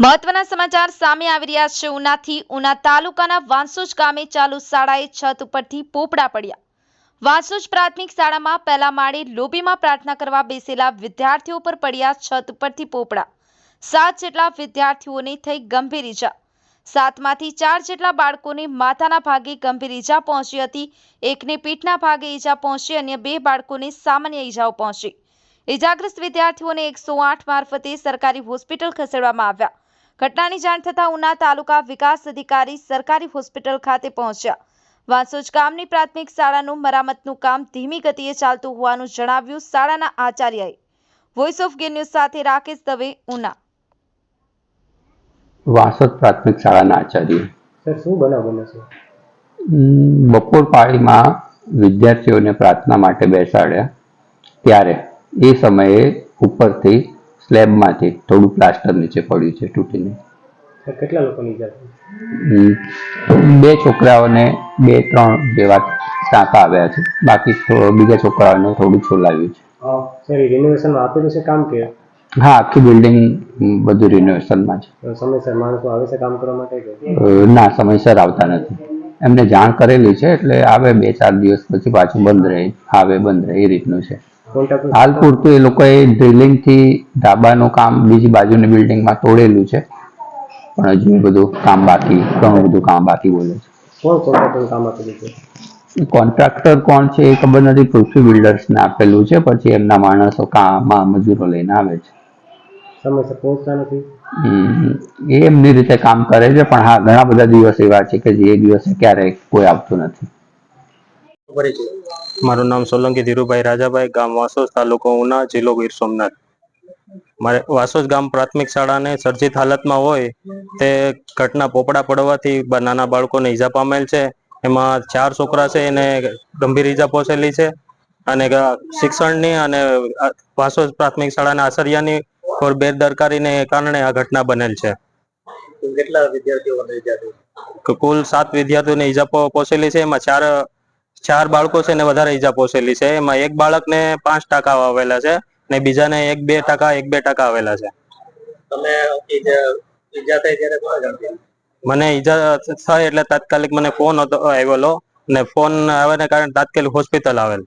મહત્વના સમાચાર સામે આવી રહ્યા છે. ઉનાથી, ઉના તાલુકાના વાંસુજ ગામે ચાલુ શાળાએ છત ઉપરથી પોપડા પડ્યા. વાંસુજ પ્રાથમિક શાળામાં પહેલા માળે લોબીમાં પ્રાર્થના કરવા બેસેલા વિદ્યાર્થીઓ પર પડ્યા છત ઉપરથી પોપડા. સાત જેટલા વિદ્યાર્થીઓને થઈ ગંભીર ઈજા. સાતમાંથી ચાર જેટલા બાળકોને માથાના ભાગે ગંભીર ઈજા પહોંચી હતી. એકને પીઠના ભાગે ઈજા પહોંચી અન્ય બે બાળકોને સામાન્ય ઈજાઓ પહોંચી. ઈજાગ્રસ્ત વિદ્યાર્થીઓને એકસો આઠ મારફતે સરકારી હોસ્પિટલ ખસેડવામાં આવ્યા. ઘટનાની જાણ થતાં ઉના તાલુકા વિકાસ અધિકારી સરકારી હોસ્પિટલ ખાતે પહોંચ્યા. વાંસોજ ગામની પ્રાથમિક શાળાનું મરામતનું કામ ધીમી ગતિએ ચાલતું હોવાનું જણાવ્યું શાળાના આચાર્યએ. વોઇસ ઓફ ગીર ન્યૂઝ સાથે રાકેશ દવે ઉના. વાસદ પ્રાથમિક શાળાના આચાર્ય. સર શું બનાવ બને છે? બપોર પાળીમાં વિદ્યાર્થીઓને પ્રાર્થના માટે બેસાડ્યા. ત્યારે એ સમયે ઉપરથી સ્લેબમાંથી થોડું પ્લાસ્ટર નીચે પડ્યું છે તૂટીને. કેટલા લોકોની બે છોકરાઓને બે ત્રણ જેવા ટાંકા આવ્યા છે. બાકી બીજા છોકરાઓને થોડું છોલાવ્યું છે. સર રિનોવેશનમાં આપેલું છે કામ કે? હા આખી બિલ્ડિંગ બધું રિનોવેશનમાં છે. સમયસર માણસો આવે છે કામ કરવા માટે ના સમયસર આવતા નથી. એમને જાણ કરેલી છે એટલે આવે બે ચાર દિવસ પછી પાછું બંધ રહે આવે બંધ રહે એ રીતનું છે. હાલ પૂરતું એ લોકોએ ડ્રિલિંગથી ધાબાનું કામ બીજી બાજુની બિલ્ડિંગમાં તોડેલું છે. પણ હજુ બધું કામ બાકી ઘણું બધું કામ બાકી બોલે કોણ કોન્ટ્રાક્ટર કામ આપેલું છે? છે કોન્ટ્રાક્ટર કોણ છે એ ખબર નથી પૃથ્વી બિલ્ડર્સને આપેલું છે પછી એમના માણસો કામમાં મજૂરો લઈને આવે છે. સમયસર પહોંચતા નથી? એ એમની રીતે કામ કરે છે પણ હા ઘણા બધા દિવસ એવા છે કે જે દિવસે ક્યારેય કોઈ આવતું નથી. મારું નામ સોલંકી ધીરુભાઈ રાજાભાઈ ગામ વાસોસ તાલુકો ઉના જિલ્લો ગીર સોમનાથ. મારે વાસોસ ગામ પ્રાથમિક શાળાને સર્જિત હાલતમાં હોય તે ઘટના પોપડા પડવાથી નાના બાળકોને ઈજા પામેલ છે. એમાં ચાર છોકરા છે એને ગંભીર ઈજા પહોંચેલી છે. અને શિક્ષણની અને વાસોસ પ્રાથમિક શાળાના આચાર્યની ઓર બેદરકારીને કારણે આ ઘટના બનેલ છે. કેટલા વિદ્યાર્થીઓને ઈજા કુલ સાત વિદ્યાર્થીઓને ઈજા પહો- પહોંચેલી છે. એમાં ચાર ચાર બાળકો છે ને વધારે ઈજા પહોંચેલી છે. એમાં એક બાળકને પાંચ ટકા આવેલા છે ને બીજાને એક બે ટકા એક બે ટકા આવેલા છે. તમે ઈજા થઈ ત્યારે કોણ જાણતી? મને ઈજા થાય એટલે તાત્કાલિક મને ફોન હતો આવેલો ને ફોન આવવાને કારણે તાત્કાલિક હોસ્પિટલ આવેલ.